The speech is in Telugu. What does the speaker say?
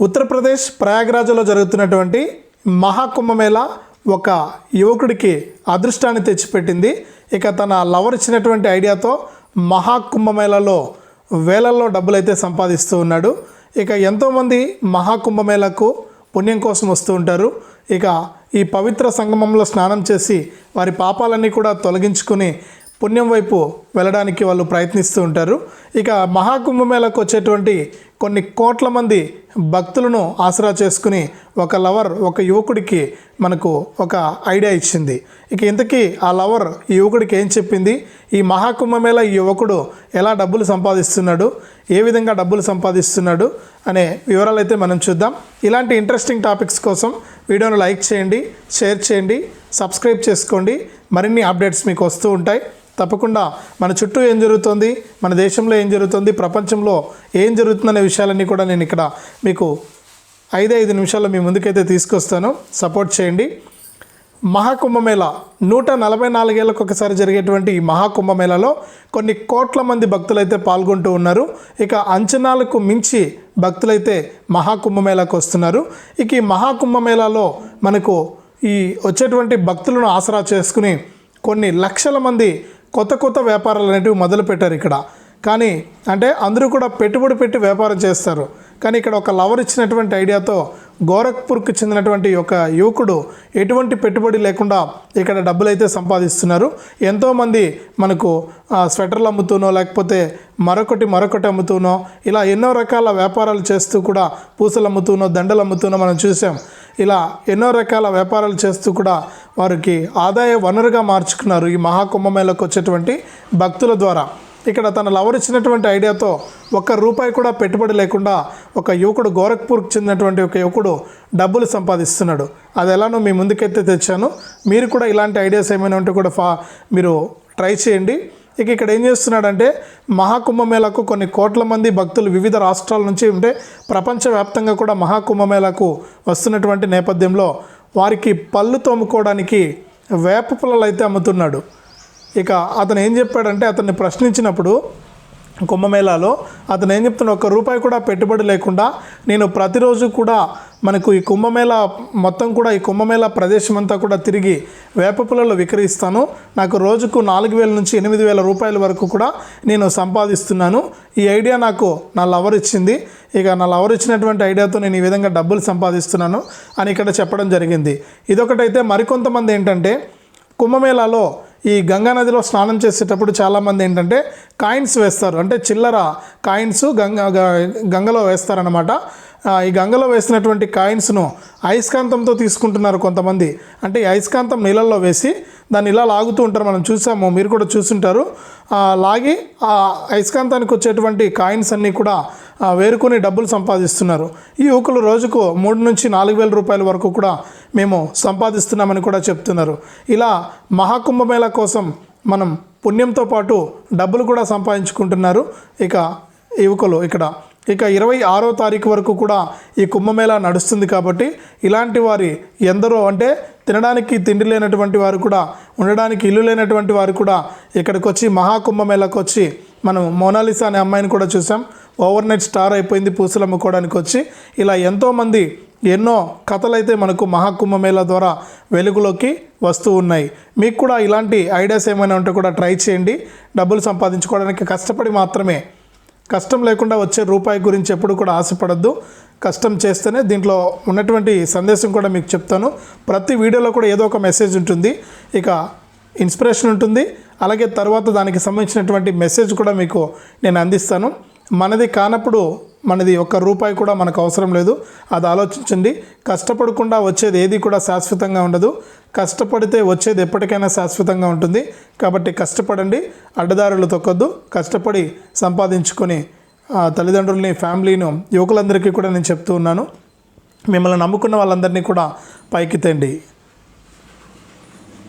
ఉత్తరప్రదేశ్ ప్రయాగ్రాజ్లో జరుగుతున్నటువంటి మహాకుంభమేళా ఒక యువకుడికి అదృష్టాన్ని తెచ్చిపెట్టింది. ఇక తన లవర్ ఇచ్చినటువంటి ఐడియాతో మహాకుంభమేళలో వేలల్లో డబ్బులైతే సంపాదిస్తూ ఉన్నాడు. ఇక ఎంతోమంది మహాకుంభమేళకు పుణ్యం కోసం వస్తూ ఉంటారు. ఇక ఈ పవిత్ర సంగమంలో స్నానం చేసి వారి పాపాలన్నీ కూడా తొలగించుకుని పుణ్యం వైపు వెళ్ళడానికి వాళ్ళు ప్రయత్నిస్తూ ఉంటారు. ఇక మహాకుంభమేళకు వచ్చేటువంటి కొన్ని కోట్ల మంది భక్తులను ఆసరా చేసుకుని ఒక లవర్ ఒక యువకుడికి మనకు ఒక ఐడియా ఇచ్చింది. ఇక ఇంతకీ ఆ లవర్ ఈ యువకుడికి ఏం చెప్పింది? ఈ మహాకుంభమేళ ఈ యువకుడు ఎలా డబ్బులు సంపాదిస్తున్నాడు? ఏ విధంగా డబ్బులు సంపాదిస్తున్నాడు? అనే వివరాలు అయితే మనం చూద్దాం. ఇలాంటి ఇంట్రెస్టింగ్ టాపిక్స్ కోసం వీడియోను లైక్ చేయండి షేర్ చేయండి సబ్స్క్రైబ్ చేసుకోండి. మరిన్ని అప్డేట్స్ మీకు వస్తూ ఉంటాయి. తప్పకుండా మన చుట్టూ ఏం జరుగుతుంది మన దేశంలో ఏం జరుగుతుంది ప్రపంచంలో ఏం జరుగుతుందనే విషయాలన్నీ కూడా నేను ఇక్కడ మీకు ఐదు ఐదు నిమిషాల్లో మీ ముందుకైతే తీసుకొస్తాను. సపోర్ట్ చేయండి. మహాకుంభమేళ నూట నలభై నాలుగేళ్ళకు ఒకసారి జరిగేటువంటి ఈ మహాకుంభమేళలో కొన్ని కోట్ల మంది భక్తులైతే పాల్గొంటూ ఉన్నారు. ఇక అంచనాలకు మించి భక్తులైతే మహాకుంభమేళకు వస్తున్నారు. ఇక ఈ మహాకుంభమేళలో మనకు ఈ వచ్చేటువంటి భక్తులను ఆసరా చేసుకుని కొన్ని లక్షల మంది కొత్త కొత్త వ్యాపారాలు అనేటివి మొదలుపెట్టారు ఇక్కడ. కానీ అంటే అందరూ కూడా పెట్టుబడి పెట్టి వ్యాపారం చేస్తారు. కానీ ఇక్కడ ఒక లవర్ ఇచ్చినటువంటి ఐడియాతో గోరఖ్పూర్కి చెందినటువంటి ఒక యువకుడు ఎటువంటి పెట్టుబడి లేకుండా ఇక్కడ డబ్బులు అయితే సంపాదిస్తున్నారు. ఎంతోమంది మనకు స్వెటర్లు అమ్ముతూనో లేకపోతే మరొకటి మరొకటి అమ్ముతూనో ఇలా ఎన్నో రకాల వ్యాపారాలు చేస్తూ కూడా పూసలు అమ్ముతూనో దండలు అమ్ముతూనో మనం చూసాం. ఇలా ఎన్నో రకాల వ్యాపారాలు చేస్తూ కూడా వారికి ఆదాయ వనరుగా మార్చుకున్నారు ఈ మహాకుంభమేళకు వచ్చేటువంటి భక్తుల ద్వారా. ఇక్కడ తన లవర్ ఇచ్చినటువంటి ఐడియాతో ఒక్క రూపాయి కూడా పెట్టుబడి లేకుండా ఒక యువకుడు గోరఖ్పూర్కి చెందినటువంటి ఒక యువకుడు డబ్బులు సంపాదిస్తున్నాడు. అది ఎలానో మీ ముందుకైతే తెచ్చాను. మీరు కూడా ఇలాంటి ఐడియాస్ ఏమైనా ఉంటే కూడా ఫా మీరు ట్రై చేయండి. ఇక ఇక్కడ ఏం చేస్తున్నాడంటే మహాకుంభమేళకు కొన్ని కోట్ల మంది భక్తులు వివిధ రాష్ట్రాల నుంచి ఉంటే ప్రపంచవ్యాప్తంగా కూడా మహాకుంభమేళకు వస్తున్నటువంటి నేపథ్యంలో వారికి పళ్ళు తోముకోవడానికి వేప పుల్లలు అయితే అమ్ముతున్నాడు. ఇక అతను ఏం చెప్పాడంటే అతన్ని ప్రశ్నించినప్పుడు కుంభమేళాలో అతను ఏం చెప్తున్నాడు? ఒక్క రూపాయి కూడా పెట్టుబడి లేకుండా నేను ప్రతిరోజు కూడా మనకు ఈ కుంభమేళ మొత్తం కూడా ఈ కుంభమేళ ప్రదేశం అంతా కూడా తిరిగి వేప విక్రయిస్తాను. నాకు రోజుకు నాలుగు వేల నుంచి ఎనిమిది వేల రూపాయల వరకు కూడా నేను సంపాదిస్తున్నాను. ఈ ఐడియా నాకు నా లవర్ ఇచ్చింది. ఇక నా లవర్ ఇచ్చినటువంటి ఐడియాతో నేను ఈ విధంగా డబ్బులు సంపాదిస్తున్నాను అని ఇక్కడ చెప్పడం జరిగింది. ఇదొకటైతే మరికొంతమంది ఏంటంటే కుంభమేళాలో ఈ గంగా నదిలో స్నానం చేసేటప్పుడు చాలామంది ఏంటంటే కాయిన్స్ వేస్తారు. అంటే చిల్లర కాయిన్స్ గంగా గంగలో వేస్తారనమాట ఈ గంగలో వేసినటువంటి కాయిన్స్ను అయస్కాంతంతో తీసుకుంటున్నారు కొంతమంది. అంటే ఈ అయస్కాంతం నీళ్ళల్లో వేసి దాన్ని ఇలా లాగుతూ ఉంటారు. మనం చూసాము మీరు కూడా చూసుంటారు. లాగి ఆ అయస్కాంతానికి వచ్చేటువంటి కాయిన్స్ అన్నీ కూడా వేరుకొని డబ్బులు సంపాదిస్తున్నారు. ఈ యువకులు రోజుకు మూడు నుంచి నాలుగు వేల రూపాయల వరకు కూడా మేము సంపాదిస్తున్నామని కూడా చెప్తున్నారు. ఇలా మహాకుంభమేళ కోసం మనం పుణ్యంతో పాటు డబ్బులు కూడా సంపాదించుకుంటున్నారు. ఇక యువకులు ఇక్కడ ఇక ఇరవై ఆరో తారీఖు వరకు కూడా ఈ కుంభమేళ నడుస్తుంది కాబట్టి ఇలాంటి వారి ఎందరో అంటే తినడానికి తిండి లేనటువంటి వారు కూడా ఉండడానికి ఇల్లు లేనటువంటి వారు కూడా ఇక్కడికి వచ్చి మహాకుంభమేళాకు వచ్చి మనం మోనాలిసా అనే అమ్మాయిని కూడా చూసాం. ఓవర్ నైట్ స్టార్ అయిపోయింది పూసలు అమ్ముకోవడానికి వచ్చి. ఇలా ఎంతోమంది ఎన్నో కథలైతే మనకు మహాకుంభమేళా ద్వారా వెలుగులోకి వస్తూ ఉన్నాయి. మీకు కూడా ఇలాంటి ఐడియాస్ ఏమైనా ఉంటే కూడా ట్రై చేయండి. డబ్బులు సంపాదించుకోవడానికి కష్టపడి మాత్రమే కష్టం లేకుండా వచ్చే రూపాయి గురించి ఎప్పుడు కూడా ఆశపడద్దు. కష్టం చేస్తేనే దీంట్లో ఉన్నటువంటి సందేశం కూడా మీకు చెప్తాను. ప్రతి వీడియోలో కూడా ఏదో ఒక మెసేజ్ ఉంటుంది. ఇక ఇన్స్పిరేషన్ ఉంటుంది. అలాగే తర్వాత దానికి సంబంధించినటువంటి మెసేజ్ కూడా మీకు నేను అందిస్తాను. మనది కానప్పుడు మనది ఒక్క రూపాయి కూడా మనకు అవసరం లేదు. అది ఆలోచించండి. కష్టపడకుండా వచ్చేది ఏది కూడా శాశ్వతంగా ఉండదు. కష్టపడితే వచ్చేది ఎప్పటికైనా శాశ్వతంగా ఉంటుంది. కాబట్టి కష్టపడండి అడ్డదారులు తొక్కొద్దు. కష్టపడి సంపాదించుకొని ఆ, తల్లిదండ్రుల్ని ఫ్యామిలీను యువకులందరికీ కూడా నేను చెప్తూ ఉన్నాను. మిమ్మల్ని నమ్ముకున్న వాళ్ళందరినీ కూడా పైకి తెండి.